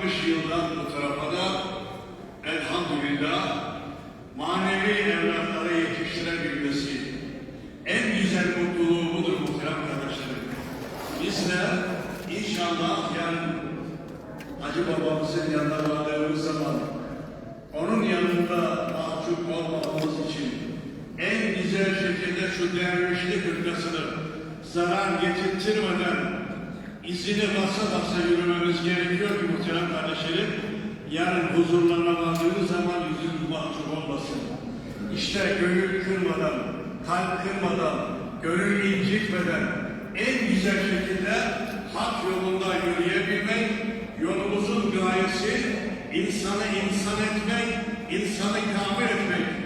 60 yıldan bu tarafa da elhamdülillah manevi evlatları yetiştirebilmesi en güzel mutluluğu budur muhterem kardeşlerim. Biz de inşallah yarın Hacı babamızın yanına vardığımız zaman onun yanında mahcup olmamamız için en güzel şekilde şu dervişlik hırkasını zarar getirtirmeden izini basa basa yürümemiz gerekiyor ki muhterem kardeşlerim yarın huzurlarına vardığımız zaman yüzümüz mahcup olmasın. İşte gönül kırmadan, kalp kırmadan, gönül incitmeden en güzel şekilde hak yolunda yürüyebilmek, yolumuzun gayesi insanı insan etmek, insanı kamil etmek.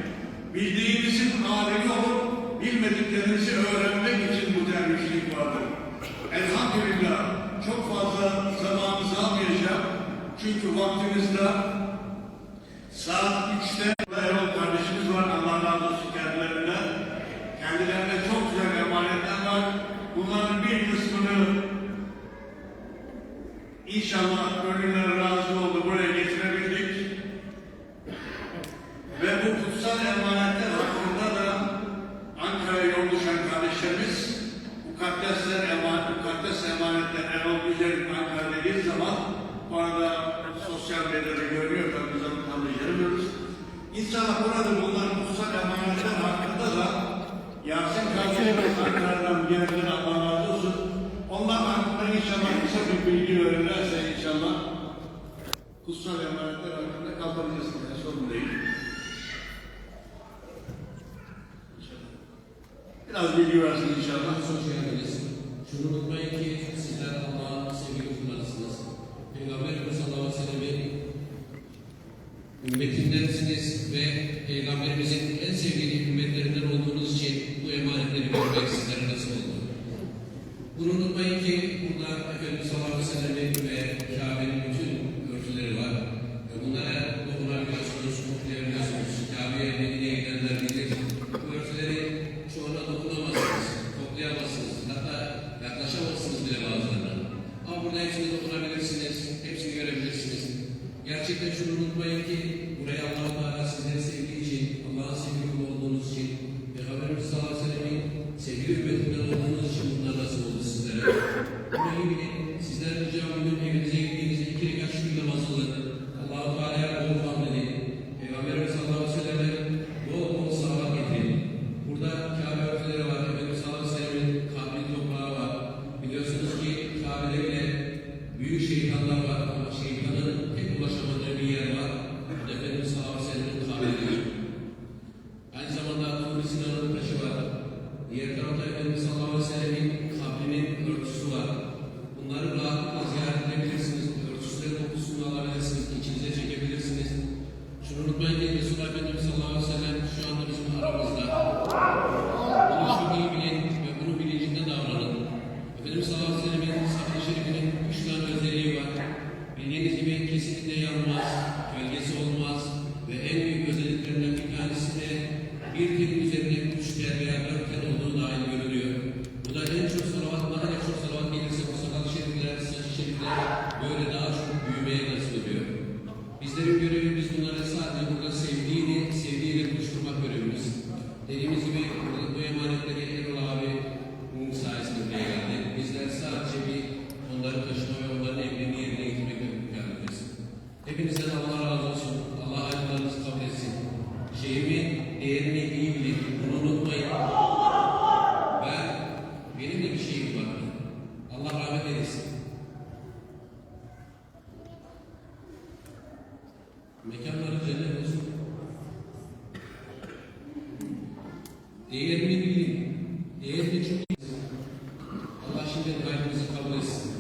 Çünkü vaktimizde saat 3'te Erol kardeşimiz var. Allah razı olsun kendilerinden. Kendilerine çok güzel emanetler var. Bunların bir kısmını inşallah gönülleri razı oldu. Buraya getirebildik. Ve bu kutsal emanetler hakkında da Ankara'ya yol düşen kardeşlerimiz mukaddesler emanet, mukaddes emanetler Erol Güzel'in Ankara dediği zaman bu arada medyada görüyor tabii biz onu tam da görmüyoruz. İnşallah burada bulunan kutsal emanetler hakkında da Yasin kardeşimiz Ankara'dan geldiler Allah razı olsun. Onlar hakkında inşallah kısa bir bilgi verirlerse inşallah kutsal emanetler hakkında kaldıracağız. Yani sorun değil. Biraz bilgi versin inşallah. Hoş geldiniz. Şunu unutmayın ki sizler Allah'ın sevgili kullarısınız. Peygamberimiz sallallahu aleyhi ve sellem'in ümmetindensiniz ve Peygamberimizin en sevgili ümmetlerinden olduğunuz için bu emanetleri görmek sizlere nasip oldu. Bunu unutmayın ki burada Efendimiz sallallahu aleyhi ve sellem'in ve Kabe'nin bütün örtüleri var. Ve bunlara dokunabiliyorsunuz, koklayabiliyorsunuz. Kabe'ye Medine'ye gidenler bilir. Bu örtüleri çoğuna dokunamazsınız, koklayamazsınız. Hatta yaklaşamazsınız bile bazılarına. Ama burada hepsini dokunabilirsiniz, hepsini görebilirsiniz. Gerçekten şunu unutmayın ki var. Bunları rahatlıkla ziyaret edebilirsiniz. Örtüsülerin kokusunu alabilirsiniz. içinize çekebilirsiniz. Şunu unutmayın ki Resulullah Efendimiz sallallahu aleyhi ve sellem şu anda bizim aramızda. Bunu çok iyi bilin ve bunun bilincinde davranın. Efendimiz sallallahu aleyhi ve sellem'in sahih şerifinin üç tane özelliği var. Bildiğiniz gibi kesinlikle yanmaz, gölgesi olmaz ve en büyük özelliklerinden bir tanesi de bir tenin Bizlerin görevimiz bunları sadece burada sevdiğini, sevdiğiyle buluşturmak görevimiz. Dediğimiz gibi burada bu emanetleri Erol abi sayesinde buraya geldi. Bizler sadece bir onları taşıma ve onların emrini yerine getirmekle mükelleriz. Hepinizden Allah razı olsun. Allah hayırlarınızı kabul etsin. Şehrimin değerini Mekanları cennet olsun. Değerini bilin. Değerini çok iyi. Allah şimdi gayrimizi kabul etsin.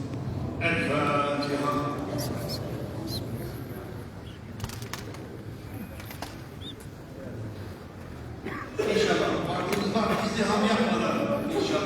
El Fatiha. İnşallah farkımız var. İzdiham yapmayın.